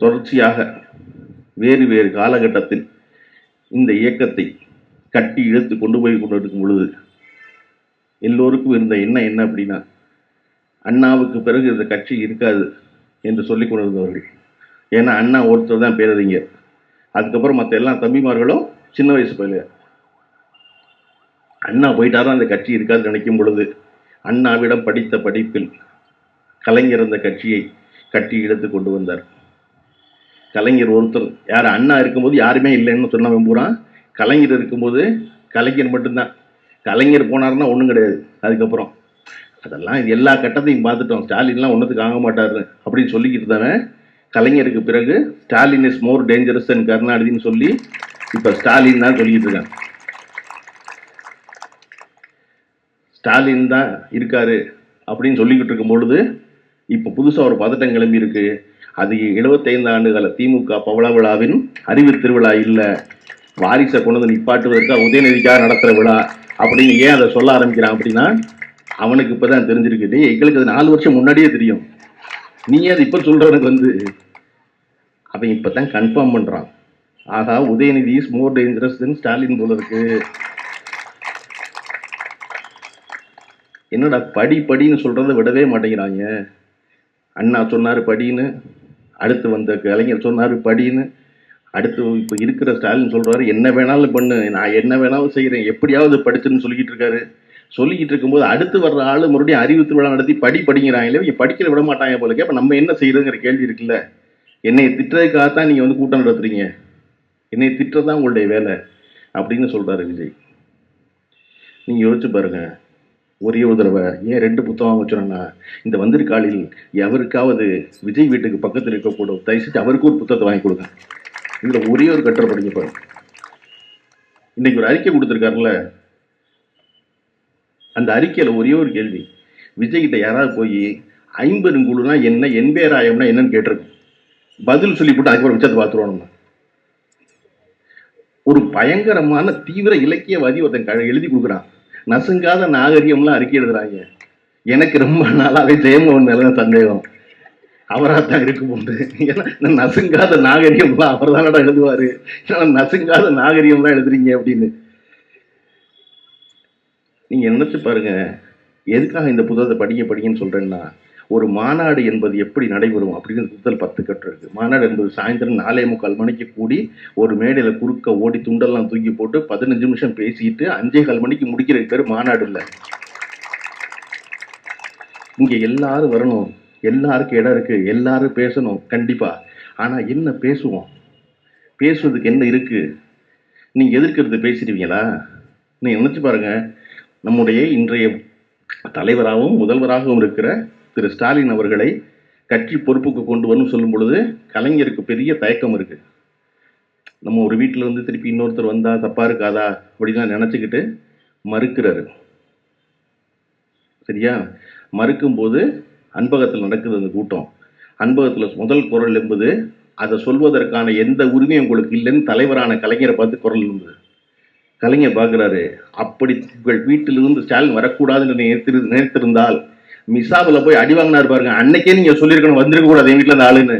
தொடர்ச்சியாக வேறு வேறு காலகட்டத்தில் இந்த இயக்கத்தை கட்டி இழுத்து கொண்டு போய் கொண்டிருக்கும் பொழுது எல்லோருக்கும் இருந்த எண்ணம் என்ன அப்படின்னா அண்ணாவுக்கு பிறகு இந்த கட்சி இருக்காது என்று சொல்லிக் கொண்டிருந்தவர்கள். ஏன்னா அண்ணா ஒருத்தர் தான் பேரறிஞர். அதுக்கப்புறம் மற்ற எல்லா தம்பிமார்களும் சின்ன வயசு பயில அண்ணா போயிட்டாரா அந்த கட்சி இருக்காது நினைக்கும் பொழுது அண்ணாவிடம் படித்த படிப்பில் கலைஞர் அந்த கட்சியை கட்டி இழுத்து கொண்டு வந்தார். கலைஞர் ஒருத்தர் யார் அண்ணா இருக்கும்போது யாருமே இல்லைன்னு சொன்னவன் பூரா. கலைஞர் இருக்கும்போது கலைஞர் மட்டும்தான். கலைஞர் போனாருன்னா ஒன்றும் கிடையாது. அதுக்கப்புறம் அதெல்லாம் இது எல்லா கட்டத்தையும் பார்த்துட்டோம். ஸ்டாலின்லாம் ஒன்றுத்துக்கு ஆக மாட்டாரு அப்படின்னு சொல்லிக்கிட்டு தானே கலைஞருக்கு பிறகு Stalin is more dangerous and கருணாநிதினு சொல்லி இப்போ ஸ்டாலின் தான் சொல்லிக்கிட்டு இருக்காங்க. ஸ்டாலின் தான் இருக்காரு அப்படின்னு சொல்லிக்கிட்டு இருக்கும் பொழுது இப்போ புதுசாக ஒரு பதட்டம் கிளம்பி இருக்குது அது 75 ஆண்டுகால திமுக பவள விழாவின் அறிவு திருவிழா இல்லை. வாரிசை கொண்டு வந்து நிப்பாட்டுவதற்காக உதயநிதிக்காக நடத்துகிற விழா. அப்படின்னு ஏன் அதை சொல்ல ஆரம்பிக்கிறான் அப்படின்னா அவனுக்கு இப்போ தான் தெரிஞ்சிருக்கு எங்களுக்கு அது நாலு வருஷம் முன்னாடியே தெரியும். நீ அது இப்போ சொல்கிறவனுக்கு வந்து? அவன் இப்போ தான் கன்ஃபார்ம் பண்ணுறான் ஆகா Udhayanidhi is more dangerous than Stalin போல இருக்கு. என்னடா படி படின்னு சொல்கிறத விடவே மாட்டேங்கிறாங்க. அண்ணா சொன்னார் படின்னு. அடுத்து வந்த கலைஞர் சொன்னார் படின்னு. அடுத்து இப்போ இருக்கிற ஸ்டாலின் சொல்கிறாரு என்ன வேணாலும் பண்ணு நான் என்ன வேணாலும் செய்கிறேன் எப்படியாவது படிச்சுன்னு சொல்லிக்கிட்டு இருக்காரு. சொல்லிக்கிட்டு இருக்கும்போது அடுத்து வர்ற ஆள் மறுபடியும் அறிவு திருவிழா நடத்தி படி படிங்கிறாங்களே இவங்க படிக்கிற விட மாட்டாங்க போல. அப்போ நம்ம என்ன செய்யறதுங்கிற கேள்வி இருக்குல்ல. என்னை திட்டுறதுக்காக தான் நீங்கள் வந்து கூட்டம் நடத்துறீங்க. என்னை திட்டுறது உங்களுடைய வேலை அப்படின்னு சொல்கிறாரு விஜய். நீங்கள் யோசிச்சு பாருங்கள் ஒரே ஒரு தடவை. ஏன் ரெண்டு புத்தகம் வச்சுருன்னா இந்த வந்திருக்காளில் எவருக்காவது விஜய் வீட்டுக்கு பக்கத்தில் இருக்கக்கூடும் தயவுசெய்து அவருக்கு ஒரு புத்தகத்தை வாங்கி கொடுங்க. இதில் ஒரே ஒரு கட்டுரை படிக்க பாருங்க. இன்னைக்கு ஒரு அறிக்கை கொடுத்துருக்காருல்ல? அந்த அறிக்கையில் ஒரே ஒரு கேள்வி. விஜய் கிட்ட யாராவது போய் ஐம்பெருங்குழுனா என்ன என்பேராயம்னா என்னன்னு கேட்டிருக்கோம். பதில் சொல்லிவிட்டு அதுக்கப்புறம் மிச்சத்தை பார்த்துருவோம் ஒரு பயங்கரமான தீவிர இலக்கியவாதி ஒருத்தன் எழுதி கொடுக்குறான். நசுங்காத நாகரிகம்லாம் அறிக்கை எழுதுறாங்க. எனக்கு ரொம்ப நாளாவே ஜெயமோகன் மேல சந்தேகம். அவராக தான் இருக்கும் உண்டு ஏன்னா நசுங்காத நாகரிகம்லாம் அவர் தானடா எழுதுவாரு. ஏன்னா நசுங்காத நாகரிகம்லாம் எழுதுறீங்க அப்படின்னு. நீங்க நினைச்சு பாருங்க. எதுக்காக இந்த புத்தகத்தை படிக்க படிக்கன்னு சொல்றேன்னா ஒரு மாநாடு என்பது எப்படி நடைபெறும் அப்படின்னு புத்தல் பத்து கட்டு இருக்குது மாநாடு என்பது சாயந்தரம் நாலே முக்கால் மணிக்கு கூடி ஒரு மேடையில் குறுக்க ஓடி துண்டெல்லாம் தூக்கி போட்டு பதினஞ்சு நிமிஷம் பேசிட்டு அஞ்சே கால் மணிக்கு முடிக்கிற பேர் மாநாடு இல்லை. இங்கே எல்லாரும் வரணும். எல்லாருக்கும் இடம் இருக்குது எல்லாரும் பேசணும். கண்டிப்பாக ஆனால் என்ன பேசுவோம்? பேசுவதுக்கு என்ன இருக்குது நீங்கள் எதிர்க்கிறது பேசிடுவீங்களா? நீங்கள் நினச்சி பாருங்கள் நம்முடைய இன்றைய தலைவராகவும் முதல்வராகவும் இருக்கிற திரு ஸ்டாலின் அவர்களை கட்சி பொறுப்புக்கு கொண்டு வரணும் சொல்லும் பொழுது கலைஞருக்கு பெரிய தயக்கம் இருக்கு. நம்ம ஒரு வீட்டில் வந்து திருப்பி இன்னொருத்தர் வந்தால் தப்பாக இருக்காதா அப்படிலாம் நினச்சிக்கிட்டு மறுக்கிறாரு. சரியா? மறுக்கும்போது அன்பகத்தில் நடக்குது அந்த கூட்டம். அன்பகத்தில் முதல் குரல் என்பது அதை சொல்வதற்கான எந்த உரிமையும் உங்களுக்கு இல்லைன்னு தலைவரான கலைஞரை பார்த்து குரல் இருந்தது கலைஞர் பார்க்குறாரு அப்படி உங்கள் வீட்டிலிருந்து ஸ்டாலின் வரக்கூடாதுன்னு நினைத்திரு நினைத்திருந்தால் மிசாவில் போய் அடி வாங்கினார் பாருங்க. அன்னைக்கே நீங்க சொல்லியிருக்கணும் வந்திருக்க கூடாது என் வீட்டில் அந்த ஆளுன்னு.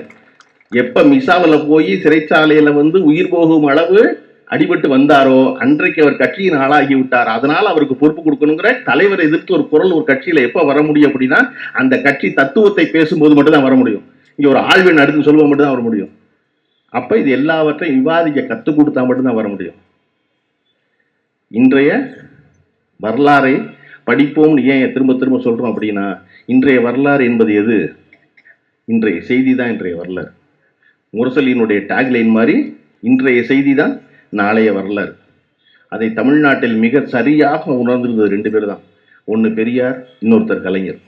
எப்ப மிசாவில் போய் சிறைச்சாலையில வந்து உயிர் போகும் அளவு அடிபட்டு வந்தாரோ அன்றைக்கு அவர் கட்சியின் ஆளாகி விட்டார். அதனால அவருக்கு பொறுப்பு கொடுக்கணுங்கிற தலைவரை எதிர்த்து ஒரு குரல் ஒரு கட்சியில எப்ப வர முடியும் அப்படின்னா அந்த கட்சி தத்துவத்தை பேசும்போது மட்டும்தான் வர முடியும். இங்க ஒரு ஆழ்வின் அடுத்து சொல்லுவோம் மட்டும்தான் வர முடியும். அப்ப இது எல்லாவற்றையும் விவாதிக்க கத்துக் கொடுத்தா மட்டும்தான் வர முடியும். இன்றைய வரலாறை படிப்போம்னு ஏன் திரும்ப திரும்ப சொல்கிறோம் அப்படின்னா இன்றைய வரலாறு என்பது எது? இன்றைய செய்தி தான் இன்றைய வரலாறு. முரசலியினுடைய டேக்லைன் மாதிரி இன்றைய செய்தி தான் நாளைய வரலாறு. அதை தமிழ்நாட்டில் மிக சரியாக உணர்ந்திருந்தது ரெண்டு பேர் தான் ஒன்று பெரியார் இன்னொருத்தர் கலைஞர்.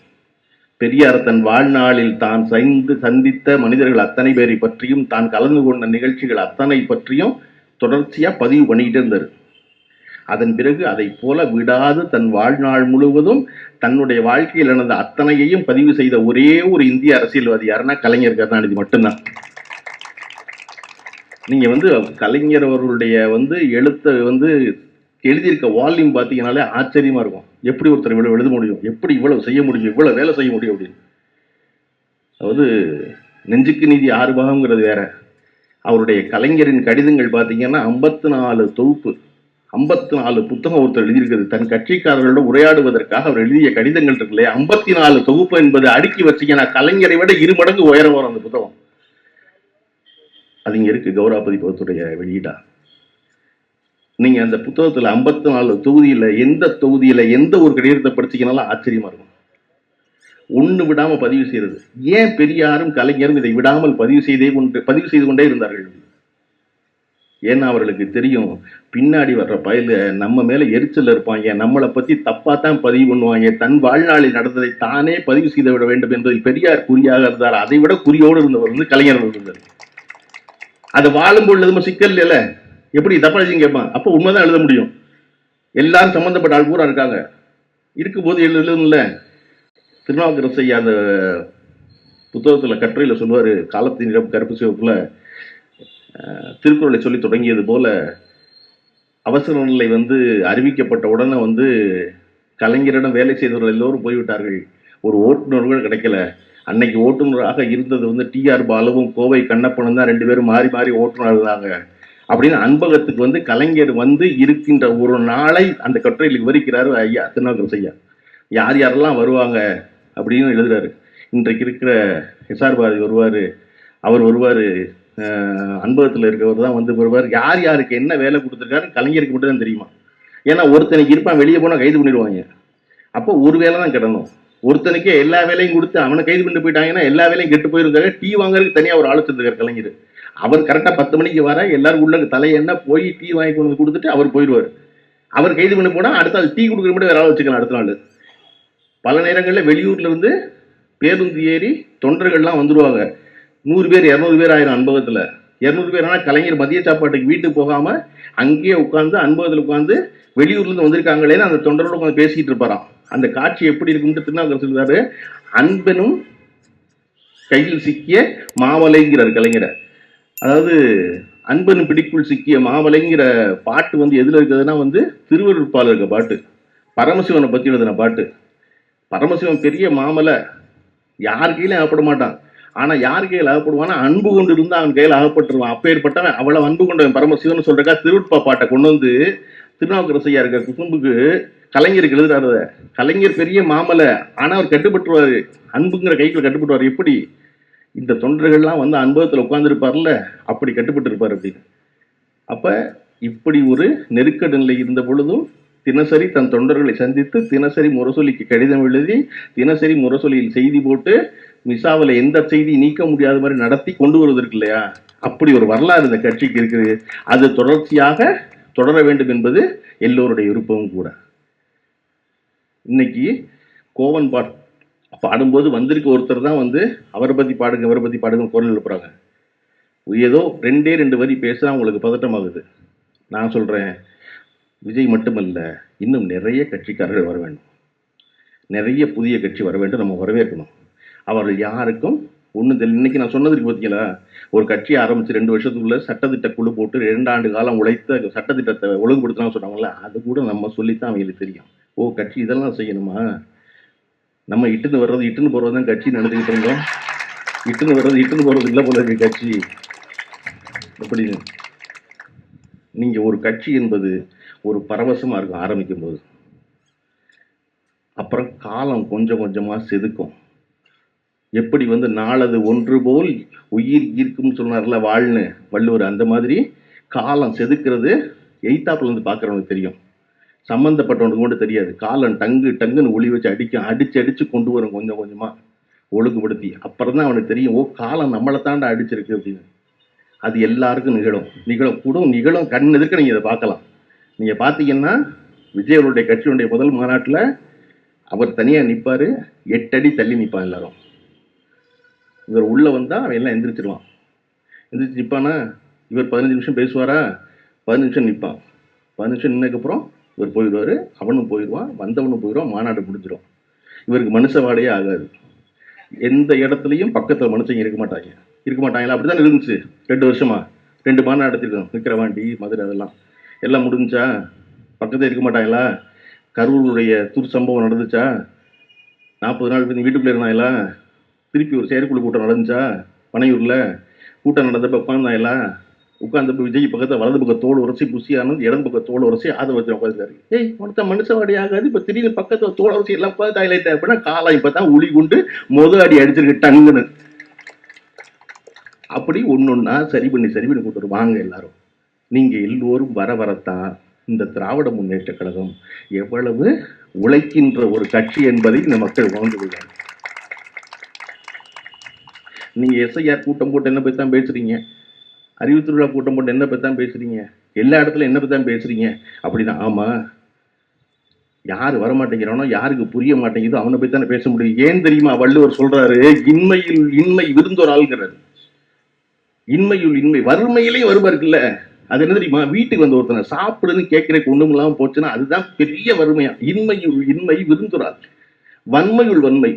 பெரியார் தன் வாழ்நாளில் தான் சைந்து சந்தித்த மனிதர்கள் அத்தனை பேரை பற்றியும் தான் கலந்து கொண்ட நிகழ்ச்சிகள் அத்தனை பற்றியும் தொடர்ச்சியாக பதிவு பண்ணிக்கிட்டே இருந்தார். அதன் பிறகு அதை போல விடாது தன் வாழ்நாள் முழுவதும் தன்னுடைய வாழ்க்கையில் நடந்த அத்தனையையும் பதிவு செய்த ஒரே ஒரு இந்திய அரசியல்வாதி யாருன்னா கலைஞர் கருணாநிதி மட்டும்தான். நீங்க வந்து கலைஞர் அவர்களுடைய வந்து எழுத்தை வந்து எழுதியிருக்க வால்யூம் பார்த்தீங்கனாலே ஆச்சரியமா இருக்கும். எப்படி ஒருத்தர் இவ்வளவு எழுத முடியும்? எப்படி இவ்வளவு செய்ய முடியும்? இவ்வளவு வேலை செய்ய முடியும் அப்படின்னு. அதாவது நெஞ்சுக்கு நீதி ஆறு பாகங்கிறது வேற. அவருடைய கலைஞரின் கடிதங்கள் பார்த்தீங்கன்னா ஐம்பத்தி நாலு தொகுப்பு. ஐம்பத்தி நாலு புத்தகம் ஒருத்தர் எழுதியிருக்கிறது. தன் கட்சிக்காரர்களோட உரையாடுவதற்காக அவர் எழுதிய கடிதங்கள் இருக்கு இல்லையா? ஐம்பத்தி நாலு தொகுப்பு என்பது அடுக்கி வச்சீங்கன்னா கலைஞரை விட இரு மடங்கு உயரம் வரும் அந்த புத்தகம். அது இருக்கு கௌரவ பதிப்பகத்துடைய வெளியீடா. நீங்க அந்த புத்தகத்துல ஐம்பத்தி நாலு தொகுதியில எந்த தொகுதியில எந்த ஒரு கடிதத்தை படிச்சீங்கனாலும் ஆச்சரியமா இருக்கும். ஒண்ணு விடாம பதிவு செய்யறது. ஏன் பெரியாரும் கலைஞரும் இதை விடாமல் பதிவு செய்தே கொண்டு பதிவு செய்து கொண்டே இருந்தார்கள்? ஏன்னா அவர்களுக்கு தெரியும் பின்னாடி வர்ற பயலு நம்ம மேலே எரிச்சல் இருப்பாங்க. நம்மளை பற்றி தப்பாக தான் பதிவு பண்ணுவாங்க. தன் வாழ்நாளில் நடந்ததை தானே பதிவு செய்து விட வேண்டும் என்பதில் பெரியார் குறியாக இருந்தார். அதை விட குறியோடு இருந்தவர் வந்து கலைஞர் இருந்தார். அது வாழும் பொழுது நம்ம சிக்கல் இல்லைல்ல? எப்படி? தப்பா கேட்பான். அப்போ உண்மைதான் எழுத முடியும். எல்லாரும் சம்மந்தப்பட்ட ஆள் பூரா இருக்காங்க. இருக்கும்போது எழுதல திருநாவுக்கரசு ஐயா அந்த புத்தகத்தில் கட்டுரையில் சொல்லுவார் காலத்தின் கருப்பு சிவப்புல திருக்குறளை சொல்லி தொடங்கியது போல அவசர நிலை வந்து அறிவிக்கப்பட்ட உடனே வந்து கலைஞரிடம் வேலை செய்தவர்கள் எல்லோரும் போய்விட்டார்கள். ஒரு ஓட்டுநர் கூட கிடைக்கல. அன்னைக்கு ஓட்டுநராக இருந்தது வந்து டிஆர் பாலுவும் கோவை கண்ணப்பனும் தான் ரெண்டு பேரும் மாறி மாறி ஓட்டுநர் இருந்தாங்க அப்படின்னு அன்பகத்துக்கு வந்து கலைஞர் வந்து இருக்கின்ற ஒரு நாளை அந்த கட்டுரையில் விவரிக்கிறாரு ஐயா திருநாவுக்கரசு ஐயா. யார் யாரெல்லாம் வருவாங்க அப்படின்னு எழுதுறாரு. இன்றைக்கு இருக்கிற எஸ்ஆர் பாரதி வருவார் அவர் வருவார் அன்பகத்தில் இருக்கவர் தான் வந்து வருவார். யார் யாருக்கு என்ன வேலை கொடுத்துருக்காரு கலைஞருக்கு மட்டும் தான் தெரியுமா? ஏன்னா ஒருத்தனுக்கு இருப்பான் வெளியே போனால் கைது பண்ணிடுவாங்க. அப்போ ஒரு வேலை தான் கிடணும். ஒருத்தனுக்கே எல்லா வேலையும் கொடுத்து அவனை கைது பண்ணிட்டு போயிட்டாங்கன்னா எல்லா வேலையும் கெட்டு போயிருக்காங்க டீ வாங்குறதுக்கு தனியாக ஒரு ஆலோசனை இருக்கார் கலைஞர். அவர் கரெக்டாக பத்து மணிக்கு வர எல்லாரும் உள்ள தலையெண்ண போய் டீ வாங்கி கொண்டு வந்து கொடுத்துட்டு அவர் போயிடுவார். அவர் கைது பண்ணி போனால் அடுத்த நாள் டீ கொடுக்குற மட்டும் வேற ஆள் வச்சுக்கலாம் அடுத்த நாள். பல நேரங்களில் வெளியூர்ல இருந்து பேருந்து ஏறி தொண்டர்கள்லாம் வந்துடுவாங்க நூறு பேர் இரநூறு பேர் ஆயிரும் அன்பகத்தில். இரநூறு பேர் ஆனால் கலைஞர் மதிய சாப்பாட்டுக்கு வீட்டுக்கு போகாமல் அங்கேயே உட்காந்து அன்பகத்தில் உட்காந்து வெளியூர்லேருந்து வந்திருக்காங்களேன்னு அந்த தொண்டரோட உட்காந்து பேசிக்கிட்டு இருப்பாராம். அந்த காட்சி எப்படி இருக்கும்னு திருநாவுக்கரசு சொல்றாரு அன்பனும் கையில் சிக்கிய மாவலைங்கிறார் கலைஞரை. அதாவது அன்பன் பிடிக்குள் சிக்கிய மாவலைங்கிற பாட்டு வந்து எதில் இருக்குதுன்னா வந்து திருவருட்பால இருக்க பாட்டு. பரமசிவனை பற்றி எழுதின பாட்டு. பரமசிவன் பெரிய மாமலை. யார் கையிலும் அகப்பட மாட்டான். ஆனா யார் கையில் அகப்படுவானா அன்பு கொண்டு இருந்து அவன் கையில் அகப்பட்டுருவான். அப்பேற்பட்டவன் அவ்வளவு அன்பு கொண்டவன். பரமசிவன் சொல்றக்கா திருவுட்பா பாட்டை கொண்டு வந்து திருநாவுக்கரசையா இருக்க குசும்புக்கு கலைஞருக்கு எழுதுறாரு அதை. கலைஞர் பெரிய மாமலை. ஆனா அவர் கட்டுப்பட்டுருவாரு. அன்புங்கிற கைக்குள்ள கட்டுப்பட்டுவார் எப்படி? இந்த தொண்டர்கள்லாம் வந்து அனுபவத்தில் உட்கார்ந்துருப்பார்ல அப்படி கட்டுப்பட்டு இருப்பார் அப்படின்னு. அப்ப இப்படி ஒரு நெருக்கடி நிலை இருந்த பொழுதும் தினசரி தன் தொண்டர்களை சந்தித்து தினசரி முரசொலிக்கு கடிதம் எழுதி தினசரி முரசொலியில் செய்தி போட்டு மிசாவில் எந்த செய்தி நீக்க முடியாத மாதிரி நடத்தி கொண்டு வருவதற்கு இல்லையா? அப்படி ஒரு வரலாறு இந்த கட்சிக்கு இருக்குது. அது தொடர்ச்சியாக தொடர வேண்டும் என்பது எல்லோருடைய விருப்பமும் கூட. இன்னைக்கு கோவன் பாட் பாடும்போது வந்திருக்க ஒருத்தர் தான் வந்து அவரை பற்றி பாடுங்க அவரை பற்றி பாடுங்க குரல் எழுப்புறாங்க. ஏதோ ரெண்டே ரெண்டு வரி பேசுனா உங்களுக்கு பதட்டமாகுது. நான் சொல்கிறேன் விஜய் மட்டுமல்ல இன்னும் நிறைய கட்சிக்காரர்கள் வர வேண்டும். நிறைய புதிய கட்சி வர வேண்டும் நம்ம வரவேற்கணும். அவர்கள் யாருக்கும் ஒன்றும் தெரியல. இன்னைக்கு நான் சொன்னதுக்கு பார்த்தீங்களா ஒரு கட்சி ஆரம்பிச்சு ரெண்டு வருஷத்துக்குள்ள சட்டத்திட்ட குழு போட்டு ரெண்டு ஆண்டு காலம் உழைத்த சட்டத்திட்டத்தை ஒழுங்குபடுத்தலாம் சொன்னாங்கல்ல அது கூட நம்ம சொல்லித்தான் அவங்களுக்கு தெரியும். ஓ கட்சி இதெல்லாம் செய்யணுமா? நம்ம இட்டுன்னு வர்றது இட்டுன்னு போகிறது தான் கட்சி நடந்துக்கிட்டு இருந்தோம் இட்டுன்னு வர்றது இட்டுன்னு போகிறது இல்லை போல இருக்கு கட்சி. எப்படி? நீங்கள் ஒரு கட்சி என்பது ஒரு பரவசமாக இருக்கும் ஆரம்பிக்கும் போது அப்புறம் காலம் கொஞ்சம் கொஞ்சமாக செதுக்கும். எப்படி வந்து நாளது ஒன்று போல் உயிர் ஈர்க்கும்னு சொன்னார்ல வாழ்னு வள்ளுவர் அந்த மாதிரி காலம் செதுக்கிறது எய்த்தாப்பில் வந்து பார்க்குறவனுக்கு தெரியும். சம்மந்தப்பட்டவனுக்கு மட்டும் தெரியாது. காலம் டங்கு டங்குன்னு ஒளி வச்சு அடிக்கும் அடிச்சு அடித்து கொண்டு வரும் கொஞ்சம் கொஞ்சமாக ஒழுங்குபடுத்தி. அப்புறம் தான் அவனுக்கு தெரியும் ஓ காலம் நம்மளை தாண்டா அடிச்சிருக்கு அப்படின்னு. அது எல்லாருக்கும் நிகழும். நிகழும் கூடும் நிகழும் கண் எதிர்க்க நீங்கள் இதை பார்க்கலாம். நீங்கள் பார்த்தீங்கன்னா விஜயவருடைய கட்சியினுடைய கட்சியுடைய முதல் மாநாட்டில் அவர் தனியாக நிற்பார் எட்டடி தள்ளி நிற்பான் எல்லாரும். இவர் உள்ளே வந்தால் அவன் எல்லாம் எந்திரிச்சிருவான். எந்திரிச்சு நிற்பானா இவர் பதினஞ்சு நிமிஷம் பேசுவாரா? பதினஞ்சு நிமிஷம் நிற்பான் பதினஞ்சு நிமிஷம் நின்னதுக்கப்புறம் இவர் போயிடுவார். அவனும் போயிடுவான். வந்தவனும் போயிடுவான். மாநாடு முடிஞ்சிடும் இவருக்கு மனுஷ வாடையே ஆகாது. எந்த இடத்துலையும் பக்கத்தில் மனுஷங்க இருக்க மாட்டாங்க. இருக்க மாட்டாங்களா? அப்படிதான் இருந்துச்சு. ரெண்டு வருஷமா. ரெண்டு மாநாடு நடத்திருக்கோம் விக்கிரவாண்டி மதுரை அதெல்லாம். எல்லாம் முடிஞ்சா பக்கத்தில் இருக்க மாட்டாங்களா? கரூருடைய துர் சம்பவம் நடந்துச்சா? நாற்பது நாள் வீட்டுக்குள்ளே இருந்தாங்களா? திருப்பி ஒரு செயற்குழு கூட்டம் நடந்துச்சா? பனையூரில். கூட்டம் நடந்தப்ப எல்லாம் உட்காந்தப்ப விஜய் பக்கத்தில் வலது பக்கம் தோல் உரசி புசியானது இடது பக்கம் தோல் உரசி அதை வச்சு உட்காந்துருக்காரு ஏய் ஒருத்த மனுஷவாடி ஆகாது. இப்போ திடீர்னு பக்கத்தில் தோல் உரசி எல்லாம் உட்காந்து ஹைலைட் அப்படின்னா காலம் இப்பதான் உளி கொண்டு முத அடி அடிச்சிருக்கு டங்குன்னு. அப்படி ஒன்றா சரி பண்ணி சரி பண்ணி கொடுத்துரு வாங்க எல்லாரும். நீங்கள் எல்லோரும் வர வரத்தான் இந்த திராவிட முன்னேற்ற கழகம் எவ்வளவு உழைக்கின்ற ஒரு கட்சி என்பதை இந்த மக்கள் உணர்ந்து கொள்வாங்க. நீங்க எஸ்ஐஆர் கூட்டம் போட்டு என்ன பத்தி தான் பேசுறீங்க? அறிவு திருவிழா கூட்டம் போட்டு என்ன பற்றி தான் பேசுறீங்க? எல்லா இடத்துல என்ன பற்றி தான் பேசுறீங்க? அப்படின்னா ஆமா. யார் வரமாட்டேங்கிறானோ யாருக்கு புரிய மாட்டேங்குதோ அவனை பற்றி தானே பேச முடியும். ஏன் தெரியுமா? வள்ளுவர் சொல்றாரு இன்மையில் இன்மை விருந்தோர் இன்மையுள் இன்மை வறுமையிலேயே வறுமை இருக்குல்ல. அது என்ன தெரியுமா? வீட்டுக்கு வந்து ஒருத்தனை சாப்பிடுன்னு கேட்கிற ஒண்ணும் இல்லாமல் போச்சுன்னா அதுதான் பெரிய வறுமையா. இன்மையுள் இன்மை விருந்துறாள் வன்மையுள் வன்மை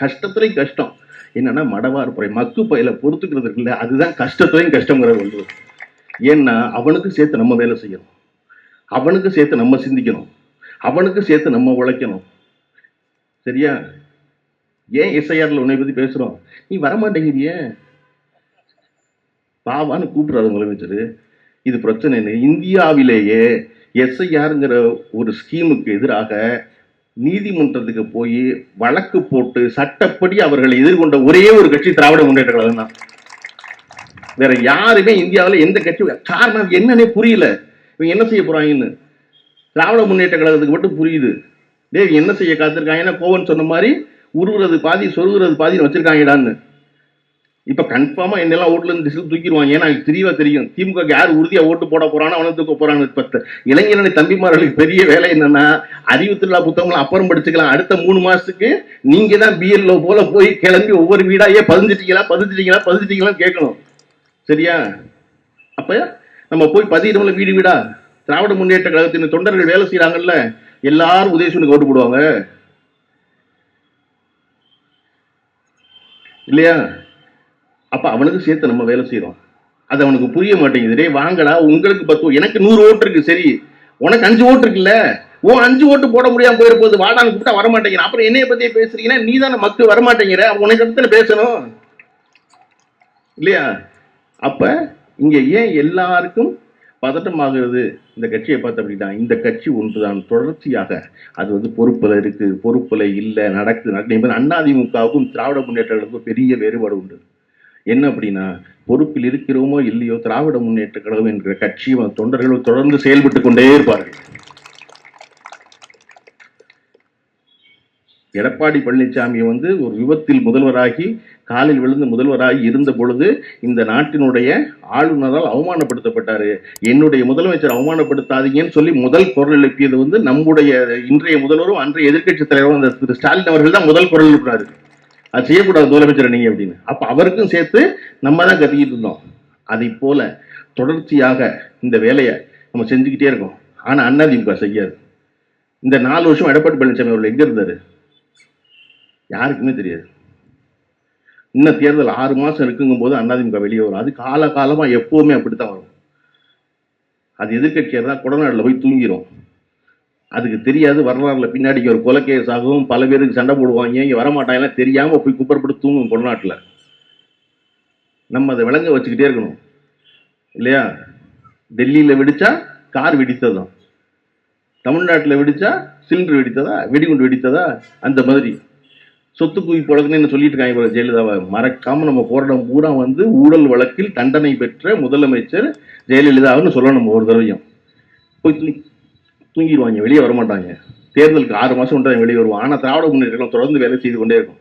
கஷ்டத்துலையும் கஷ்டம். என்னன்னா மடவார்புரை மக்கு பயில பொறுத்துக்கிறது இருக்குல்ல அதுதான் கஷ்டத்துலையும் கஷ்டங்கிற வள்ளுவர் ஏன்னா அவனுக்கு சேர்த்து நம்ம வேலை செய்யணும். அவனுக்கு சேர்த்து நம்ம சிந்திக்கணும். அவனுக்கு சேர்த்து நம்ம உழைக்கணும். சரியா? ஏன் எஸ்ஐஆர்ல உன்னை பத்தி பேசுறோம்? நீ வரமாட்டேங்கிறிய. பாவான்னு கூப்பிட்றாரு முதலமைச்சர் இது பிரச்சனை இல்லை. இந்தியாவிலேயே எஸ்ஐஆருங்கிற ஒரு ஸ்கீமுக்கு எதிராக நீதிமன்றத்துக்கு போய் வழக்கு போட்டு சட்டப்படி அவர்களை எதிர்கொண்ட ஒரே ஒரு கட்சி திராவிட முன்னேற்ற கழகம் தான். வேற யாருமே இந்தியாவில் எந்த கட்சி காரணம் என்னன்னே புரியல. இவங்க என்ன செய்ய போறாங்கன்னு? திராவிட முன்னேற்ற கழகத்துக்கு மட்டும் புரியுது. டேய் என்ன செய்ய காத்திருக்காங்கன்னா கோவன் சொன்ன மாதிரி உருகுறது பாதி சொருகுறது பாதின்னு வச்சிருக்காங்கடான்னு. இப்ப கன்ஃபார்மா என்னெல்லாம் ஓட்டுல இருந்து திசை தூக்கிடுவாங்க. ஏன்னா எனக்கு தெரியவா தெரியும். திமுக யார் உறுதியா ஓட்டு போட போறானோ அவனை தூக்க போறாங்க இப்ப த- இளைஞரணி தம்பிமார்களுக்கு பெரிய வேலை என்னன்னா அறிவு திருவிழா புத்தகங்களை அப்புறம் படிச்சுக்கலாம். அடுத்த மூணு மாசத்துக்கு நீங்க தான் பிஎல்ஓ போல போய் கிளம்பி ஒவ்வொரு வீடா ஏன் பதிஞ்சிட்டீங்களா பதிஞ்சிட்டீங்களா பதிஞ்சிட்டீங்களா கேட்கணும். சரியா? அப்ப நம்ம போய் பதியிடம்ல வீடு வீடா? திராவிட முன்னேற்ற கழகத்தின் தொண்டர்கள் வேலை செய்யறாங்கல்ல எல்லாரும் உதயசூனுக்கு ஓட்டு போடுவாங்க. இல்லையா? அப்போ அவனுக்கு சேர்த்து நம்ம வேலை செய்கிறோம் அது அவனுக்கு புரிய மாட்டேங்குது. டேய் வாங்கடா உங்களுக்கு பத்து எனக்கு நூறு ஓட்டு இருக்கு சரி. உனக்கு அஞ்சு ஓட்டு இருக்குல்ல? ஓ அஞ்சு ஓட்டு போட முடியாம போயிட போகுது வாடான்னு கூப்பிட்டா வரமாட்டேங்கிற அப்புறம் என்னைய பத்தியே பேசுறீங்கன்னா நீ தானே மக்கள் வர மாட்டேங்கிற உனக்கு தானே பேசணும்? இல்லையா? அப்ப இங்க ஏன் எல்லாருக்கும் பதட்டமாகிறது? இந்த கட்சியை பார்த்து அப்படின்னா இந்த கட்சி ஒன்றுதான். தொடர்ச்சியாக அது வந்து பொறுப்பில் இருக்குது பொறுப்பில் இல்லை நடக்குது. நடக்குது. அண்ணாதிமுகவுக்கும் திராவிட முன்னேற்றங்களுக்கும் பெரிய வேறுபாடு உண்டு. என்ன அப்படின்னா பொறுப்பில் இருக்கிறோமோ இல்லையோ திராவிட முன்னேற்ற கழகம் என்கிற கட்சி தொண்டர்கள் தொடர்ந்து செயல்பட்டு கொண்டே இருப்பார்கள். எடப்பாடி பழனிசாமி வந்து ஒரு விபத்தில் முதல்வராகி காலில் விழுந்து முதல்வராகி இருந்த பொழுது இந்த நாட்டினுடைய ஆளுநரால் அவமானப்படுத்தப்பட்டாரு. என்னுடைய முதலமைச்சர் அவமானப்படுத்தாதீங்கன்னு சொல்லி முதல் குரல் எழுப்பியது வந்து நம்முடைய இன்றைய முதல்வரும் அன்றைய எதிர்க்கட்சி தலைவரும் அந்த திரு ஸ்டாலின் அவர்கள் தான் முதல் குரல் எழுப்பினாரு. அது செய்யக்கூடாது முதலமைச்சர் நீங்க அப்படின்னு. அப்ப அவருக்கும் சேர்த்து நம்ம தான் கத்திக்கிட்டு இருந்தோம். அதை போல தொடர்ச்சியாக இந்த வேலையை நம்ம செஞ்சுக்கிட்டே இருக்கோம். ஆனா அதிமுக செய்யாது. இந்த நாலு வருஷம் எடப்பாடி பழனிசாமி அவர்கள் எங்க இருந்தாரு? யாருக்குமே தெரியாது. இன்னும் தேர்தல் ஆறு மாசம் இருக்குங்கும் போது அதிமுக வெளியே வரும். அது கால காலமா எப்பவுமே அப்படித்தான் வரும். அது எதிர்கட்சியாக தான் கொடநாடுல போய் தூங்கிரும். அதுக்கு தெரியாது வரலாறுல பின்னாடி ஒரு கொலைக்கேஸ் ஆகும் பல பேருக்கு சண்டை போடுவாங்க இங்கே வரமாட்டாங்க தெரியாமல் போய் குப்பரப்பட்டு தூங்கும் பொன்னாட்டில் நம்ம அதை விளங்க வச்சுக்கிட்டே இருக்கணும். இல்லையா? டெல்லியில் வெடிச்சா கார் வெடித்ததும். தமிழ்நாட்டில் வெடிச்சா சிலிண்டர் வெடித்ததா வெடிகுண்டு வெடித்ததா? அந்த மாதிரி. சொத்து குவி புழக்கணும்னு சொல்லிட்டு இருக்காங்க ஜெயலலிதாவை. மறக்காம நம்ம போராட்டம் பூரா வந்து ஊழல் வழக்கில் தண்டனை பெற்ற முதலமைச்சர் ஜெயலலிதாவுன்னு சொல்லணும் நம்ம ஒரு தடவையும். போய் தூங்கிடுவாங்க வெளியே வரமாட்டாங்க. தேர்தலுக்கு ஆறு மாசம் ஒன்றாக வெளியே வருவோம் ஆனால் திராவிட முன்னேற்றம் தொடர்ந்து வேலை செய்து கொண்டே இருக்கும்.